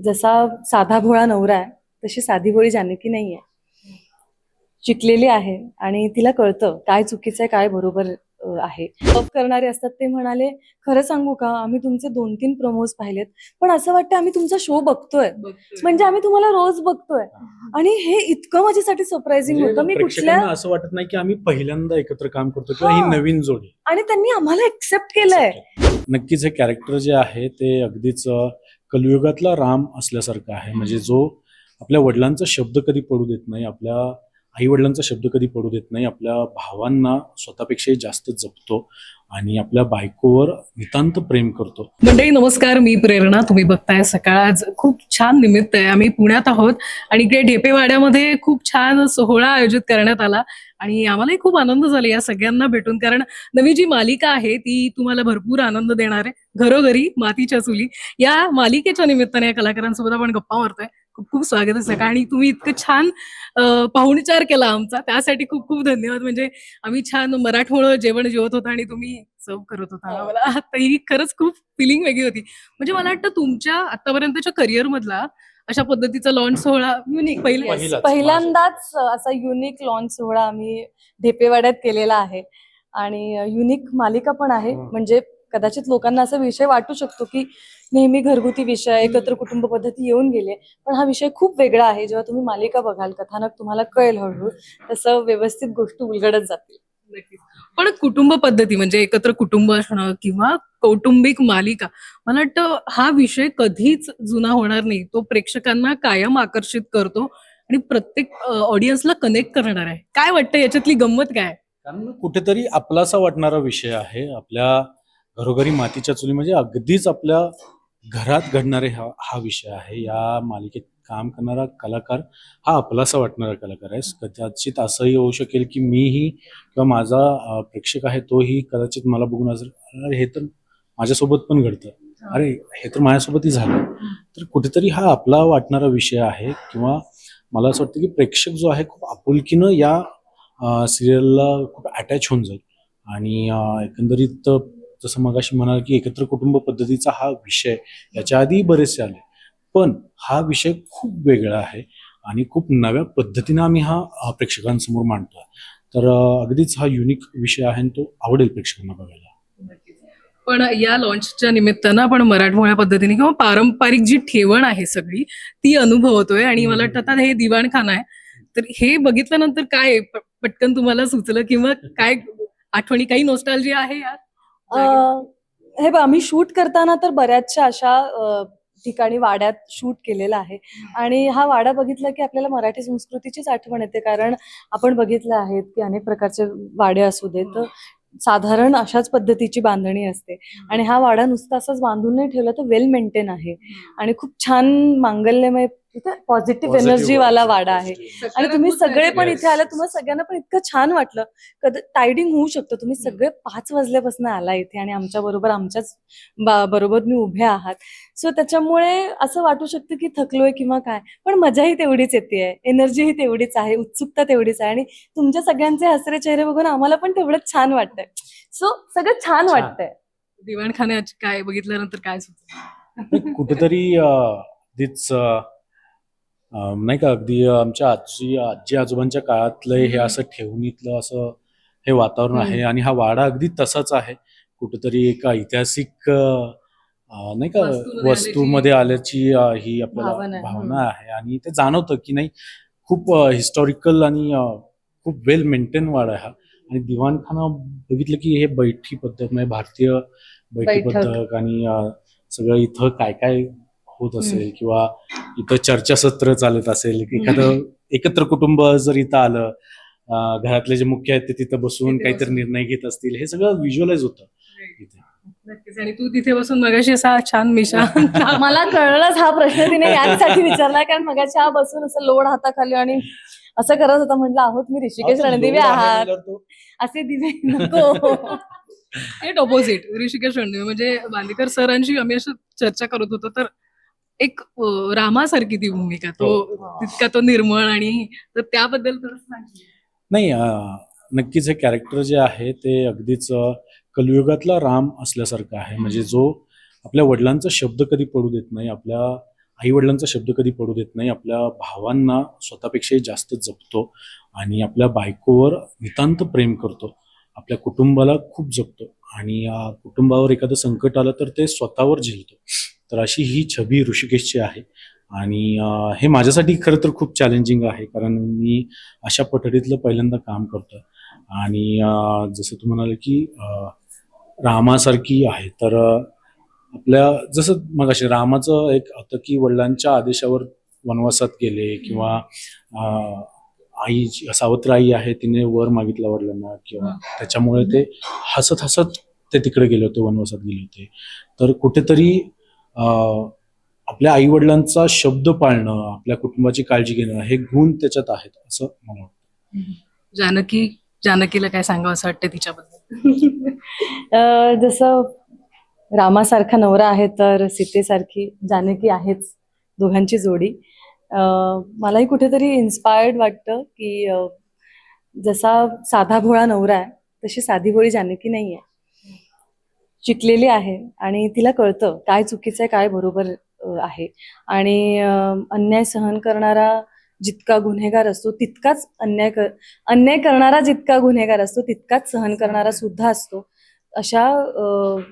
जसा साधा भोळा नवरा आहे तशी साधी भोळी जानकी नाही आहे शिकलेली आहे आणि तिला कळतं काय चुकीचं आहे काय बरोबर आहे. लव करणारे असतात ते म्हणाले खरं सांगू का आम्ही तुमचे दोन तीन प्रमोज पाहिलेत पण असं वाटतं आम्ही तुमचा शो बघतोय. म्हणजे आम्ही तुम्हाला रोज बघतोय. आणि हे इतकं माझ्यासाठी सरप्राइझिंग होतं. मी कुठल्या असं वाटत नाही की आम्ही पहिल्यांदा एकत्र काम करतो किंवा हा. नवीन जोडी. आणि त्यांनी आम्हाला एक्सेप्ट केलंय. नक्कीच हे कॅरेक्टर जे आहे ते अगदीच कलियुगातला राम असल्यासारखा आहे. म्हणजे जो आपल्या वडिलांचा शब्द कधी पडू देत नाही आपल्या आई वडिलांचा शब्द कधी पडू देत नाही आपल्या भावांना स्वतःपेक्षाही जास्त जपतो आणि आपल्या बायकोवर नितांत प्रेम करतो. मंडळी नमस्कार. मी प्रेरणा. तुम्ही बघताय सकाळ. आज खूप छान निमित्त आहे. आम्ही पुण्यात आहोत आणि इकडे ढेपेवाड्यामध्ये खूप छान सोहळा आयोजित करण्यात आला आणि आम्हालाही खूप आनंद झाला या सगळ्यांना भेटून. कारण नवी जी मालिका आहे ती तुम्हाला भरपूर आनंद देणार आहे. घरोघरी मातीच्या चुली. या मालिकेच्या निमित्ताने या कलाकारांसोबत आपण गप्पा मारतोय. खूप खूप स्वागत आहे सकाळ आणि तुम्ही इतकं छान पाहुणचार केला आमचा. त्यासाठी खूप खूप धन्यवाद. म्हणजे आम्ही छान मराठमोळं जेवण जेवत होतो आणि तुम्ही सर्व करत होता. आम्हाला आता ही खरंच खूप फिलिंग वेगळी होती. म्हणजे मला वाटतं तुमच्या आतापर्यंतच्या करिअर मधला अशा पद्धतीचा लॉन्च सोहळा युनिक पहिले. पहिल्यांदाच असा युनिक लॉन्च सोहळा आम्ही ढेपेवाड्यात केलेला आहे. आणि युनिक मालिका पण आहे. हं. म्हणजे कदाचित लोकांना असा विषय वाटू शकतो की नेहमी घरगुती विषय एकत्र कुटुंब पद्धती येऊन गेले. पण हा विषय खूप वेगळा आहे. जेव्हा तुम्ही मालिका बघाल कथानक तुम्हाला कळेल हळूहळू तसं व्यवस्थित गोष्टी उलगडत जातील. पण कुटुंब पद्धती म्हणजे एकत्र कुटुंब असणं किंवा कौटुंबिक मालिका मला वाटतं हा विषय कधीच जुना होणार नाही. तो प्रेक्षकांना कायम आकर्षित करतो आणि प्रत्येक ऑडियन्सला कनेक्ट करणार आहे. काय वाटतं? याच्यातली गंमत काय कारण कुठेतरी आपलासा वाटणारा विषय आहे. आपल्या घरोघरी मातीच्या चुली म्हणजे अगदीच आपल्या घरात घडणारे हा हा विषय आहे. या मालिकेत काम करणारा कलाकार हा आपलासा वाटणारा कलाकार आहे. कदाचित असंही होऊ शकेल की मीही किंवा माझा प्रेक्षक आहे तोही कदाचित मला बघून असं अरे हे तर माझ्यासोबत पण घडतं. अरे हे तर माझ्यासोबतही झालं. तर कुठेतरी हा आपला वाटणारा विषय आहे किंवा मला असं वाटतं की प्रेक्षक जो आहे खूप आपुलकीनं या सिरियलला खूप अटॅच होऊन जाईल. आणि एकंदरीत जसं मगाशी म्हणाल की एकत्र कुटुंब पद्धतीचा हा विषय याच्या आधी बरेचसे आले. पण हा विषय खूप वेगळा आहे आणि खूप नव्या पद्धतीनं आम्ही हा प्रेक्षकांसमोर मांडतो तर अगदीच हा युनिक विषय आहे आणि तो आवडेल प्रेक्षकांना बघायला. पण या लॉन्चच्या निमित्तानं आपण मराठमोळ्या पद्धतीने किंवा पारंपरिक जी ठेवण आहे सगळी ती अनुभवतोय आणि मला वाटतं आता हे दिवाणखाना आहे. तर हे बघितल्यानंतर काय पटकन तुम्हाला सुचलं किंवा काय आठवणी काही नोस्टालजी आहे यात? हे बघ आम्ही शूट करताना तर बऱ्याचशा अशा ठिकाणी वाड्यात शूट केलेला आहे. आणि हा वाडा बघितला की आपल्याला मराठी संस्कृतीचीच आठवण येते. कारण आपण बघितलं आहेत की अनेक प्रकारचे वाडे असू देत. तर साधारण अशाच पद्धतीची बांधणी असते. आणि हा वाडा नुसता असाच बांधून नाही ठेवला तर वेल मेंटेन आहे. आणि खूप छान मांगल्यमय पॉझिटिव्ह Positive एनर्जी वाला वाडा आहे. आणि तुम्ही सगळे पण. इथे आला तुम्हाला सगळ्यांना पण इतकं छान वाटलं. कधी टायडिंग होऊ शकतं. तुम्ही सगळे पाच वाजल्यापासून आला इथे आणि आमच्या बरोबर आमच्याच बरोबर मी उभे आहात. सो त्याच्यामुळे असं वाटू शकतं की थकलोय किंवा काय. पण मजाही तेवढीच येते एनर्जीही तेवढीच आहे. उत्सुकता तेवढीच आहे. आणि तुमच्या सगळ्यांचे हसरे चेहरे बघून आम्हाला पण तेवढंच छान वाटतंय. सो सगळं छान. वाटतंय. दिवाणखान्यात काय बघितल्यानंतर काय सुचलं? कुठेतरी नाही का अगदी आमच्या आजी आजी आजोबांच्या काळातलं हे असं ठेवणीतलं असं हे वातावरण. आहे आणि हा वाडा अगदी तसाच आहे कुठेतरी एका ऐतिहासिक नाही का वस्तूमध्ये आल्याची ही आपल्याला. भावना आहे आणि ते जाणवतं की नाही खूप हिस्टॉरिकल आणि खूप वेल मेंटेन वाडा आहे हा आणि दिवाणखाना बघितलं की हे बैठी पद्धत म्हणजे भारतीय बैठी बैठक. पद्धत आणि सगळं इथं काय काय होत असेल किंवा इथं चर्चासत्र चालत असेल एखादं एकत्र कुटुंब जर इथं आलं घरातले जे मुख्य आहेत ते तिथं बसून काहीतरी. निर्णय घेत असतील हे सगळं व्हिज्युअलाइज होतं इथे. नक्कीच. आणि तू तिथे बसून मगाशी असा छान मिशा मला कळलंच हा प्रश्न तिने यासाठी विचारला कारण मगाच्या बसून असं लोड हाताखाली आणि असं करत होता म्हटलं आहोत मी ऋषिकेश रणदिवे आहात. असे दिवे नको. ऑपोजिट ऋषिकेश रणदिवे. म्हणजे बांदेकर सरांशी आम्ही असं चर्चा करत होतो तर एक रामासारखी ती भूमिका. तो हो. तितका तो निर्मळ आणि तर त्याबद्दल नाही नक्कीच हे कॅरेक्टर जे आहे ते अगदीच कलियुगातला राम असल्यासारखं आहे. म्हणजे जो आपल्या वडिलांचा शब्द कधी पडू देत नाही आपल्या आई वडिलांचा शब्द कधी पडू देत नाही आपल्या भावांना स्वतःपेक्षाही जास्त जपतो आणि आपल्या बायकोवर नितांत प्रेम करतो. आपल्या कुटुंबाला खूप जपतो आणि कुटुंबावर एखादं संकट आलं तर ते स्वतःवर झेलतो. तर अशी ही छबी ऋषिकेशची आहे. आणि हे माझ्यासाठी खरं तर खूप चॅलेंजिंग आहे कारण मी अशा पठडीतलं पहिल्यांदा काम करतोय. आणि जसं तू म्हणाले की रामासारखी आहे. तर आपल्या जसं मग असे रामाचं एक होतं की वडिलांच्या आदेशावर वनवासात गेले किंवा आई सावत्र आई आहे तिने वर मागितला वडिलांना किंवा त्याच्यामुळे ते हसत हसत ते तिकडे गेले होते वनवासात गेले होते. तर कुठेतरी आपल्या आई वडिलांचा शब्द पाळणं आपल्या कुटुंबाची काळजी घेणं हे गुण त्याच्यात आहेत असं मला वाटतं. जानकी जानकीला काय सांगावं असं वाटतं तिच्याबद्दल? अं, जसं रामासारखा नवरा आहे तर सीतेसारखी जानकी आहेच दोघांची जोडी. अं, मलाही कुठेतरी इन्स्पायर्ड वाटतं की जसा साधा भोळा नवरा आहे तशी साधी भोळी जानकी नाही आहे शिकलेली आहे आणि तिला कळतं काय चुकीचं आहे काय बरोबर आहे. आणि अन्याय सहन करणारा जितका गुन्हेगार असतो तितकाच अन्याय कर अन्याय करणारा जितका गुन्हेगार असतो तितकाच सहन करणारा सुद्धा असतो अशा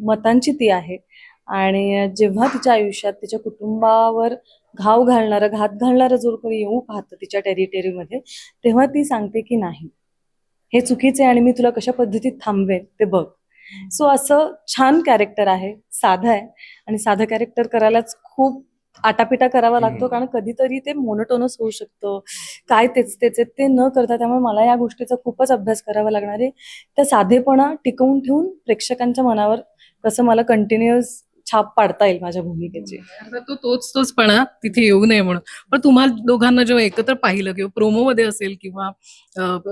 मतांची ती आहे. आणि जेव्हा तिच्या आयुष्यात तिच्या कुटुंबावर घाव घालणारं घात घालणारं जो कोणी येऊ पाहतं तिच्या टेरिटरीमध्ये तेव्हा ती सांगते की नाही हे चुकीचे आणि मी तुला कशा पद्धतीत थांबवेन ते बघ. सो असं छान कॅरेक्टर आहे साधं आहे. आणि साधं कॅरेक्टर करायलाच खूप आटापिटा करावा लागतो. कारण कधीतरी ते मोनोटोनस होऊ शकतं. काय तेच तेच आहे ते न करता त्यामुळे मला या गोष्टीचा खूपच अभ्यास करावा लागणार आहे. त्या साधेपणा टिकवून ठेवून प्रेक्षकांच्या मनावर कसं मला कंटिन्युअस छाप पाडता येईल माझ्या भूमिकेची. अर्थात तो तोच तोचपणा तिथे येऊ नये म्हणून. पण तुम्हा दोघांना जेव्हा एकत्र पाहिलं किंवा प्रोमो मध्ये असेल किंवा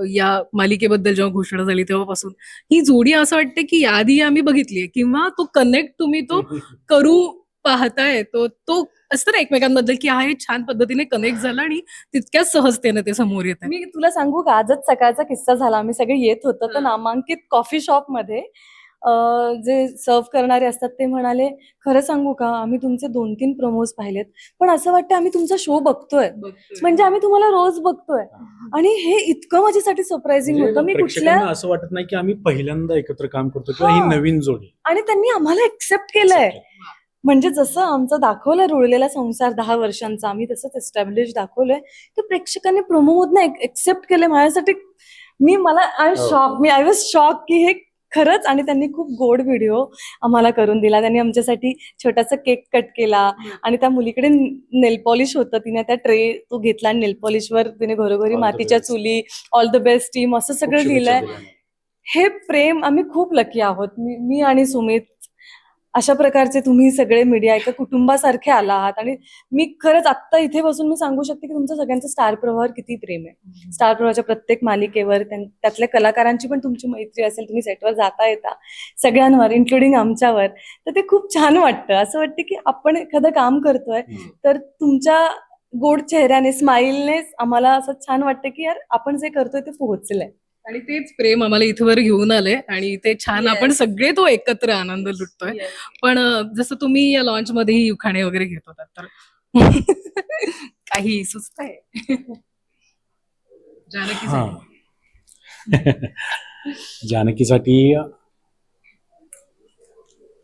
या मालिकेबद्दल जेव्हा घोषणा झाली तेव्हापासून ही जोडी असं वाटते की याआधी आम्ही बघितलीये किंवा तो कनेक्ट तुम्ही तो करू पाहताय तो तो असतं ना एकमेकांबद्दल की हा हे छान पद्धतीने कनेक्ट झाला आणि तितक्याच सहजतेने ते समोर येत आहे. मी तुला सांगू का आजच सकाळचा किस्सा झाला. आम्ही सगळे येत होतो तर हा. नामांकित कॉफी शॉपमध्ये जे सर्व करणारे असतात ते म्हणाले खरं सांगू का आम्ही तुमचे दोन तीन प्रमोज पाहिलेत पण असं वाटतं आम्ही तुमचा शो बघतोय. म्हणजे आम्ही तुम्हाला रोज बघतोय. आणि हे इतकं माझ्यासाठी सरप्राइझिंग म्हणजे होतं. मी कुठल्या असं वाटत नाही की आम्ही पहिल्यांदा एकत्र काम करतो किंवा हा. ही. नवीन जोडी. आणि त्यांनी आम्हाला एक्सेप्ट केलंय. म्हणजे जसं आमचं दाखवलं रुळलेला संसार दहा वर्षांचा आम्ही तसंच एस्टॅब्लिश दाखवलंय तर प्रेक्षकांनी प्रोमो मधनं एक्सेप्ट केलंय. माझ्यासाठी मी मला आय हो. शॉक मी आय वॉज शॉक की हे खरंच आणि त्यांनी खूप गोड व्हिडिओ आम्हाला करून दिला. त्यांनी आमच्यासाठी छोटासा केक कट केला आणि त्या मुलीकडे नेल पॉलिश होतं. तिने त्या ट्रे तो घेतला आणि नेल पॉलिशवर तिने घरोघरी मातीच्या. चुली ऑल द बेस्ट टीम असं सगळं लिहिलंय हे प्रेम आम्ही खूप लकी आहोत. मी मी आणि सुमित अशा प्रकारचे तुम्ही सगळे मीडिया एका कुटुंबासारखे आला आहात आणि मी खरंच आत्ता इथे बसून मी सांगू शकते की तुमचं सगळ्यांचं स्टार प्रवाहावर किती प्रेम आहे. स्टार प्रवाहाच्या प्रत्येक मालिकेवर त्यां- त्यातल्या कलाकारांची पण तुमची मैत्री असेल तुम्ही सेटवर जाता येता सगळ्यांवर इन्क्लुडिंग आमच्यावर तर ते खूप छान वाटतं. असं वाटतं की आपण एखादं काम करतोय तर तुमच्या गोड चेहऱ्याने स्माईलने आम्हाला असं छान वाटतं की यार आपण जे करतोय ते पोहोचलंय. आणि तेच प्रेम आम्हाला इथवर घेऊन आले आणि ते छान Yes. आपण सगळे तो एकत्र आनंद लुटतोय. पण अं, जसं तुम्ही या लॉन्च मध्येही उखाणे वगैरे घेत होतात तर काही सुचतंय जानकी हा. जानकीसाठी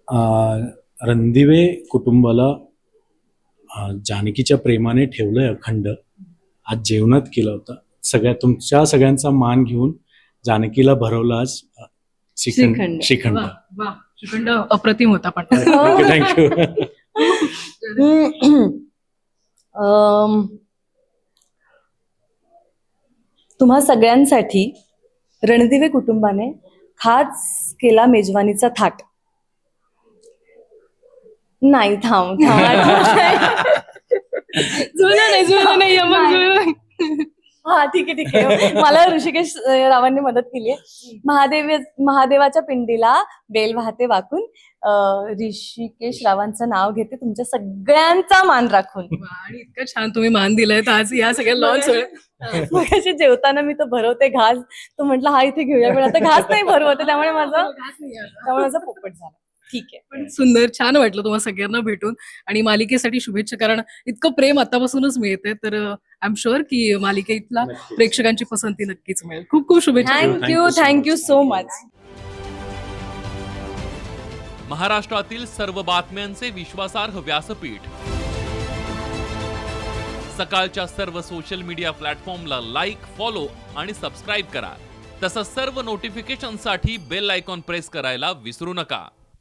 अं, रणदिवे कुटुंबाला अं, जानकीच्या प्रेमाने ठेवलंय अखंड. आज जेवणात केलं होतं. सगळ्या तुमच्या सगळ्यांचा मान घेऊन जानकीला भरवलं आज श्रीखंड श्रीखंड. श्रीखंड. वा वा. श्रीखंड अप्रतिम होता पण. थँक्यू अम, तुम्हा सगळ्यांसाठी रणदिवे कुटुंबाने खास केला मेजवानीचा थाट. नाही थांब थांब. जुळलं नाही जुळलं नाही. हा ठीक आहे ठीक आहे. मला ऋषिकेश रावांनी मदत केली आहे. महादेव महादेवाच्या पिंडीला बेल वाहते वाकून. ऋषिकेश रावांचं नाव घेते. तुमच्या सगळ्यांचा मान राखून. आणि इतकं छान तुम्ही मान दिलाय. तर आज या सगळ्या लॉन्च मग अशी जेवताना मी तो भरवते घास. तो म्हटलं हा इथे घेऊया. पण आता घास नाही भरवते त्यामुळे माझं त्यामुळे माझा पोपट झाला. ठीक आहे. पण सुंदर छान वाटलं तुम्हाला सगळ्यांना भेटून आणि मालिकेसाठी शुभेच्छा. कारण इतकं प्रेम आतापासूनच मिळते तर आय एम शुअर की मालिकेतला प्रेक्षकांची पसंती नक्कीच मिळेल. खूप खूप शुभेच्छा. Thank you. Thank you so thank you much. So much महाराष्ट्रातील सर्व बातम्यांचे विश्वासार्ह व्यासपीठ. सकाळच्या सर्व सोशल मीडिया प्लॅटफॉर्मला लाईक फॉलो आणि सबस्क्राईब करा. तसंच सर्व नोटिफिकेशनसाठी बेल आयकॉन प्रेस करायला विसरू नका.